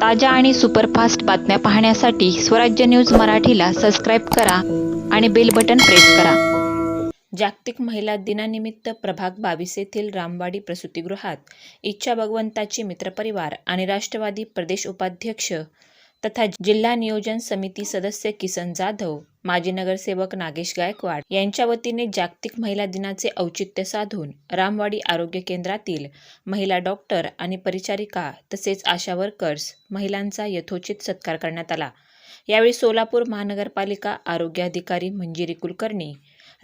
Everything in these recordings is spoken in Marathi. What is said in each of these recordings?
ताज्या आणि सुपरफास्ट बातम्या पाहण्यासाठी स्वराज्य न्यूज मराठीला सबस्क्राईब करा आणि बेल बटन प्रेस करा. जागतिक महिला दिनानिमित्त प्रभाग बावीस येथील रामवाडी प्रसूतिगृहात इच्छा भगवंताची मित्रपरिवार आणि राष्ट्रवादी प्रदेश उपाध्यक्ष तथा जिल्हा नियोजन समिती सदस्य किसन जाधव माजी नगरसेवक नागेश गायकवाड यांच्या वतीने जागतिक महिला दिनाचे औचित्य साधून रामवाडी आरोग्य केंद्रातील महिला डॉक्टर आणि परिचारिका तसेच आशा वर्कर्स महिलांचा यथोचित सत्कार करण्यात आला. यावेळी सोलापूर महानगरपालिका आरोग्य अधिकारी मंजिरी कुलकर्णी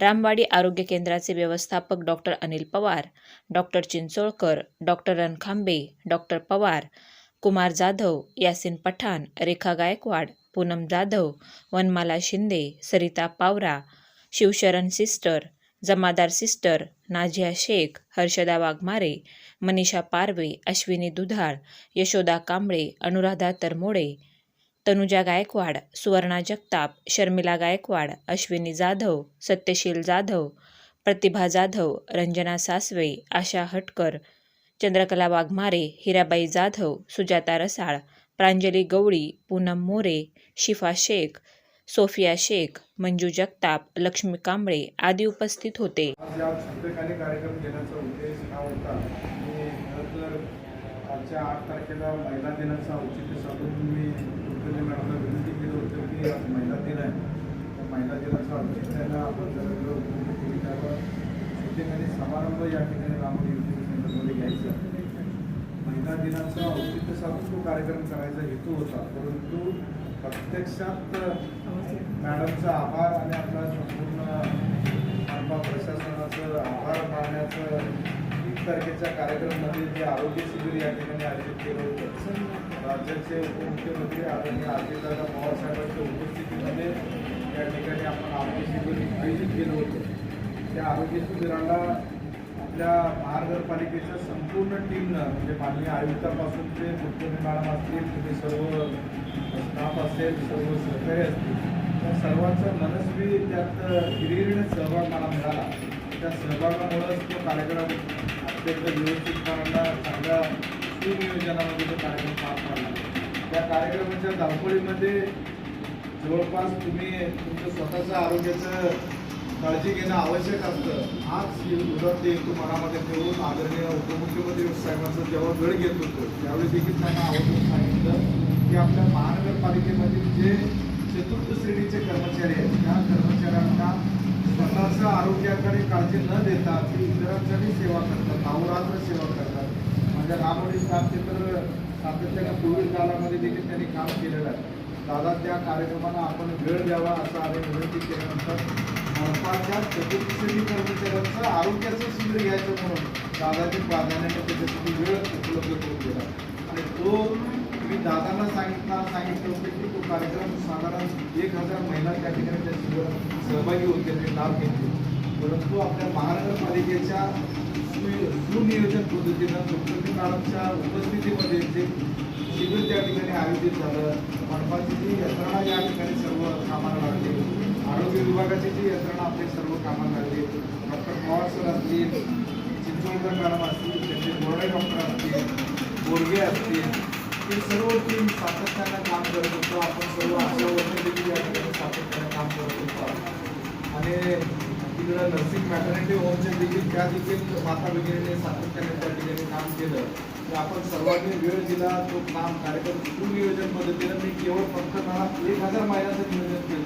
रामवाडी आरोग्य केंद्राचे व्यवस्थापक doctor Anil Pawar doctor Chincholkar doctor Rankhambe doctor Pawar Kumar Jadhav Yasin Pathan Rekha Gaikwad Poonam Jadhav Vanmala Shinde Sarita Pawara Shivsharan sister Jamadar sister Nazia Shaikh Harshada Waghmare Manisha Parve Ashwini Dudhal Yashoda Kamble Anuradha तरमोडे Tanuja Gaikwad Suvarna Jagtap Sharmila Gaikwad Ashwini Jadhav सत्यशील जाधव प्रतिभा जाधव रंजना सासवे आशा हटकर चंद्रकला वाघमारे हिराबाई जाधव सुजाता रसाळ प्रांजली गवळी पूनम मोरे शिफा शेख सोफिया शेख मंजू जगताप लक्ष्मी कांबळे आदी उपस्थित होते. आजच्या आठ तारखेला महिला औचित्य साधून मी कुलकर्णी मॅडमला विनंती की आज महिला दिन आहे. महिला औचित्याला आपण जर त्यावर शूटिंग आणि समारंभ या ठिकाणी रामोली घ्यायचा महिला दिनाचं औचित्य साधून तो कार्यक्रम करायचा हेतू होता. परंतु प्रत्यक्षात मॅडमचा आभार आणि आपला संपूर्ण मनपा प्रशासनाचं आभार मानण्याचं तीन तारखेच्या कार्यक्रमामध्ये जे आरोग्य शिबिर या ठिकाणी आयोजित केलं होतं. राज्याचे उपमुख्यमंत्री आदरणीय अजितदादा पवार साहेबांच्या उपस्थितीमध्ये या ठिकाणी आपण आरोग्य शिबिर आयोजित केलं होतं. त्या आरोग्य शिबिराला आपल्या महानगरपालिकेच्या संपूर्ण टीमनं म्हणजे माननीय आयुक्तापासून ते मुख्यमंत्री मॅडम असतील तुम्ही सर्व स्टाफ असेल सर्व सहकारी असतील त्या सर्वांचा मनस्वी त्यात हिरिरीने सहभाग मला मिळाला. त्या सहभागामुळंच तो कार्यक्रम अत्यंत व्यवस्थितपणाला चांगल्या सुनियोजनामध्ये तो कार्यक्रम पार पाडला. त्या कार्यक्रमाच्या धावपळीमध्ये जवळपास तुम्ही तुमचं स्वतःचं आरोग्याचं काळजी घेणं आवश्यक असतं. आज ही उदाहरण हेतू मनामध्ये ठेवून आदरणीय उपमुख्यमंत्री साहेबांचा जेव्हा वेळ घेत होतो त्यावेळी देखील त्यांना आवश्यक सांगितलं की आपल्या महानगरपालिकेमधील जे चतुर्थ श्रेणीचे कर्मचारी आहेत त्या कर्मचाऱ्यांना स्वतःच्या आरोग्याकडे काळजी न देता ते इतरांच्याही सेवा करतात अहोरात्र सेवा करतात. म्हणजे माझ्या रामोडी स्टाफचे तर सातत्यानं कोविड काळामध्ये देखील त्यांनी काम केलेलं आहे. दादा त्या कार्यक्रमाला आपण वेळ द्यावा असं आम्ही विनंती केल्यानंतर मनपाच्या चतुर्थश्रेणी कर्मचाऱ्यांचं आरोग्याचं शिबिर घ्यायचं म्हणून दादाची प्राधान्याने त्याच्यासाठी वेळ उपलब्ध करून दिला. आणि तो मी दादांना सांगितला सांगितलं होतं की तो कार्यक्रम साधारण एक हजार महिला त्या ठिकाणी त्या शिबिरात सहभागी होते ते लाभ घेतले. परंतु आपल्या महानगरपालिकेच्या सुनियोजन पद्धतीनं डॉक्टर मॅडमच्या उपस्थितीमध्ये जे शिबिर त्या ठिकाणी आयोजित झालं मनपाची जी यंत्रणा या ठिकाणी सर्व कामाला लागली. आरोग्य विभागाची जी यंत्रणा आपली सर्व कामाला लागली डॉक्टर पवार सर असतील चिंचवडकर मॅडम असतील त्यांचे बोर्डे डॉक्टर असतील बोरगे असतील ते सर्व टीम सातत्यानं काम करत होतो. आपण सर्व आशा वर्ष देखील या ठिकाणी सातत्यानं काम करत होतो. आणि तिकडं नर्सिंग मॅटर्निटी होमचे देखील त्या देखील माता भगिनीने सातत्याने त्या ठिकाणी काम केलं. तर आपण सर्वांनी वेळ दिला. तो काम कार्यक्रम सुनियोजन पद्धतीनं? मी केवळ फक्त मला एक हजार महिन्याचं नियोजन केलं.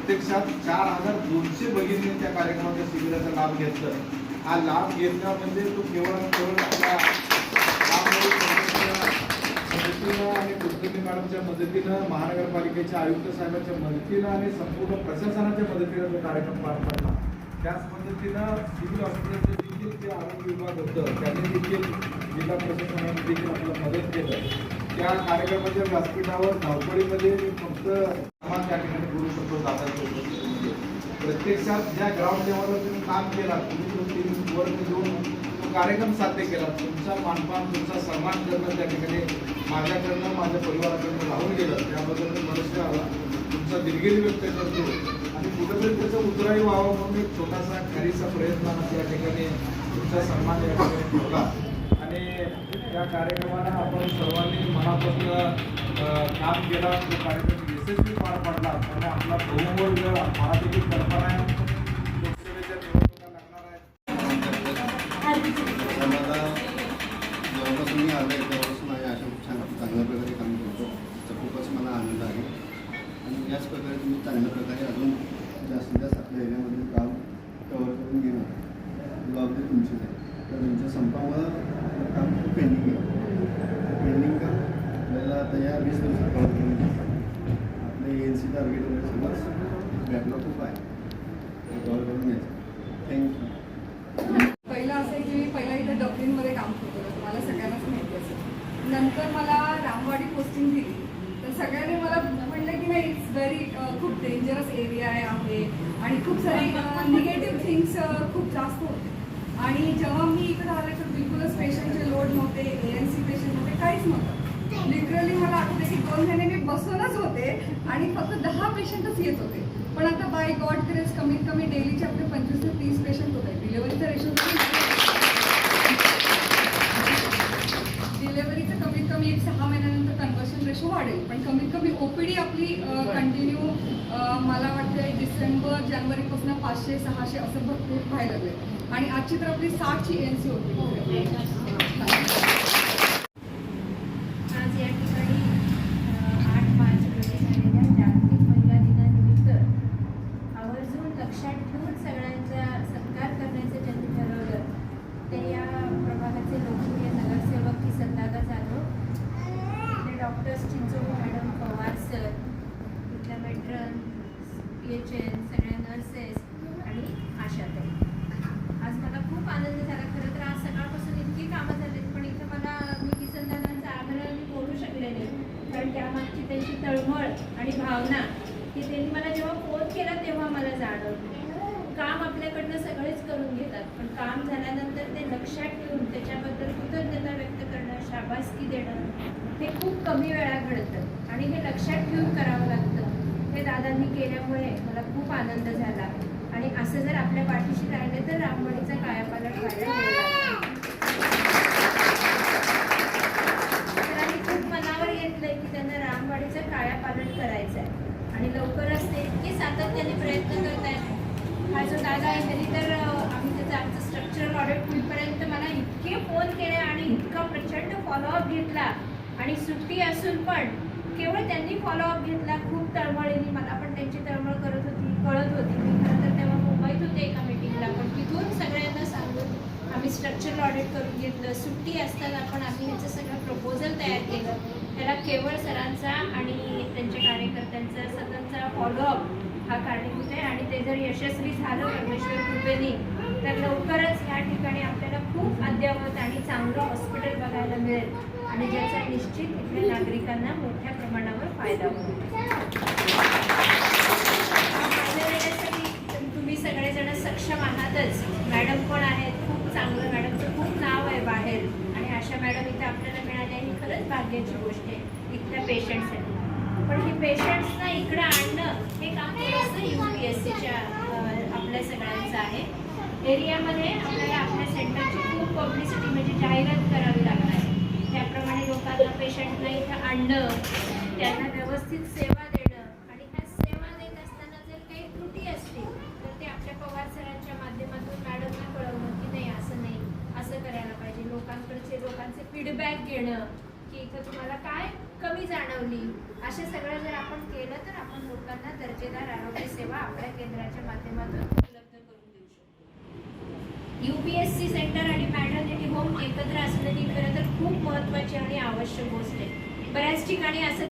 प्रत्यक्षात चार हजार दोनशे भगिनी त्या कार्यक्रमाच्या शिबिराचा लाभ घेतला. हा लाभ घेतला म्हणजे तो केवळ आणि केवळ मदतीनं आणि कुलकर्णी मॅडमच्या मदतीनं महानगरपालिकेच्या आयुक्त साहेबांच्या मदतीनं आणि संपूर्ण प्रशासनाच्या मदतीनं तो कार्यक्रम पार पडला. त्याच पद्धतीनं सिव्हिल हॉस्पिटलचं देखील जे आरोग्य विभाग होतं. त्यांनी देखील जिल्हा प्रशासनाने देखील आपलं मदत केलं. त्या कार्यक्रमाच्या व्यासपीठावर धावपडीमध्ये फक्त आपण त्या ठिकाणी करू शकतो दादाच्या प्रत्यक्षात ज्या ग्राउंड लेवलवर तुम्ही काम केला तुम्ही तो टीम देऊन तो कार्यक्रम साध्य केला तुमचा मानपान तुमचा सन्मान करणं त्या ठिकाणी माझ्याकडनं माझ्या परिवाराकडनं राहून गेलं त्याबद्दल मी मनुष्य तुमचा दिलगिरी व्यक्त करतो. आणि कुठंतरी त्याचं उतराई व्हावं म्हणून एक छोटासा खारीचा प्रयत्न त्या ठिकाणी तुमचा सन्मान या ठिकाणी ठेवला. आणि त्या कार्यक्रमाला आपण सर्वांनी मनापासून काम केला. तो कार्यक्रम यशस्वी पार पडला आणि आपला बहुमोल वेळ देखील कल्पना आहे. लोकसभेच्या निवडणुका लागणार आहेत. मला जेव्हापासून मी आलो आहे तेव्हापासून अशा खूप छान चांगल्या प्रकारे काम करतो. तर खूपच मला आनंद आहे. आणि याच प्रकारे तुम्ही चांगल्या प्रकारे अजून जास्तीत जास्त आपल्या एरियामध्ये काम कव्हर करून घेणार जबाबदारी तुमचीच आहे. तर तुमच्या संपामुळं काम खूप पेंडिंग आहे. पेंडिंग काम आपल्याला आता या वीस दिवसात आपले एन सी टार्गेट वगैरे सगळं बॅकलॉग खूप आहे ते करून घ्यायचं थँक्यू पहिलं असं आहे की मी पहिला इथं डब्लिनमध्ये काम करत मला सगळ्यांनाच माहिती असेल. नंतर मला रामवाडी पोस्टिंग दिली. तर सगळ्यांनी मला म्हणलं की नाही इट्स व्हेरी खूप डेंजरस एरिया आहे आहे. आणि खूप सारे निगेटिव्ह थिंग्स खूप जास्त होते. आणि जेव्हा मी इकडे आले तर बिलकुलच पेशंटचे लोड नव्हते ए एन सी पेशंट नव्हते काहीच नव्हतं. लिटरली मला आठवते की दोन महिने मी बसूनच होते आणि फक्त दहा पेशंटच येत होते. पण आता बाय गॉड ग्रेस कमीत कमी डेलीचे आपले पंचवीस ते तीस पेशंट होते डिलेव्हरीचा रेशो डिलेव्हरीचं कमीत कमी एक सहा महिन्यानंतर कन्वर्शन रेशो वाढेल. पण कमीत कमी ओपीडी आपली कंटिन्यू मला वाटतं डिसेंबर जानेवारीपासून पाचशे सहाशे असं भरपूर व्हायला लागले आणि आजची तर आपली साठची एन सी होती आज या ठिकाणी अ, आठ मार्च रोजी झालेल्या जागतिक महिला दिनानिमित्त आवर्जून लक्षात ठेवून सगळ्यांचा सत्कार करण्याचं ज्यांनी ठरवलं ते या प्रभागाचे लोकप्रिय नगरसेवक किसनदादा जाधव इथले doctors Chincholi madam Pawar sir इथल्या मेट्रन पी एच एन सगळ्या नर्सेस आणि आशाताई आज मला खूप आनंद झाला खरं तर आज सकाळपासून इतकी कामं झालीत पण इथं मला मी किसनदादांचा आभार मी बोलू शकले नाही म्हणजे कारण त्यामागची त्यांची तळमळ आणि भावना की त्यांनी मला जेव्हा फोन केला तेव्हा मला जाणवलं. काम आपल्याकडनं सगळेच करून घेतात पण काम झाल्यानंतर ते लक्षात ठेवून त्याच्याबद्दल कृतज्ञता व्यक्त करणं शाबासकी देणं हे खूप कमी वेळा घडतं. आणि हे लक्षात ठेवून करावं लागतं. हे दादांनी केल्यामुळे मला खूप आनंद झाला. आणि असं जर आपल्या पाठीशी राहिले तर रामवणीचा कायापालट व्हायला वेळ लागतो. तर आम्ही खूप मनावर घेतलंय की त्यांना रामवाडीचं करायचं आहे आणि लवकरच ते इतके सातत्याने प्रयत्न करत आहेत हा जो दादा आहे त्यांनी तर आम्ही त्याचं आमचं स्ट्रक्चरल ऑडिट होईपर्यंत मला इतके फोन केले आणि इतका प्रचंड फॉलोअप घेतला. आणि सुट्टी असून पण केवळ त्यांनी फॉलोअप घेतला. खूप तळमळीने मला पण त्यांची तळमळ करत होती कळत होती. मी खरं तर तेव्हा मुंबईत होते एका मिटिंगला पण तिथून सगळ्यांना सांगून आम्ही स्ट्रक्चरल ऑडिट करून घेतलं. सुट्टी असताना पण आम्ही ह्याचं सगळं प्रपोजल तयार केलं. त्याला केवळ सरांचा आणि त्यांच्या कार्यकर्त्यांचा सततचा फॉलोअप हा कारणीभूत आहे. आणि ते जर यशस्वी झालं परमेश्वर कृपेने तर लवकरच या ठिकाणी आपल्याला खूप अद्यावत आणि चांगलं हॉस्पिटल बघायला मिळेल. आणि ज्याचा निश्चित इथल्या नागरिकांना मोठ्या प्रमाणावर फायदा होईल. तुम्ही सगळेजण सक्षम आहातच. मॅडम पण आहेत खूप चांगलं मॅडमचं खूप नाव आहे बाहेर आणि अशा मॅडम इथं आपल्याला मिळाल्या ही खरंच भाग्याची गोष्ट आहे. इथल्या पेशंटसाठी पण हे पेशंट्सना इकडं आणणं हे काम थोडंसं यू पी एस सीच्या आपल्या सगळ्यांचं आहे. एरियामध्ये आपल्याला आपल्या सेंटरची खूप पब्लिसिटी म्हणजे जाहिरात करावी लागणार आहे. त्याप्रमाणे लोकांना पेशंटला इथं आणणं त्यांना व्यवस्थित सेवा देणं आणि ह्या सेवा देत असताना जर काही त्रुटी असतील तर ते आपल्या पवार सरांच्या माध्यमातून मॅडमना कळवणं की नाही असं नाही असं करायला पाहिजे. लोकांकडचे लोकांचे फीडबॅक घेणं की इथं तुम्हाला काय कमी जाणवली? असे सगळं जर आपण केलं तर आपण लोकांना दर्जेदार आरोग्य सेवा आपल्या केंद्राच्या माध्यमातून उपलब्ध करून देऊ शकतो. U P S C centre आणि मॅटर्निटी होम एकत्र असणं ही खरं तर खूप महत्त्वाची आणि आवश्यक गोष्ट आहे. बऱ्याच ठिकाणी असं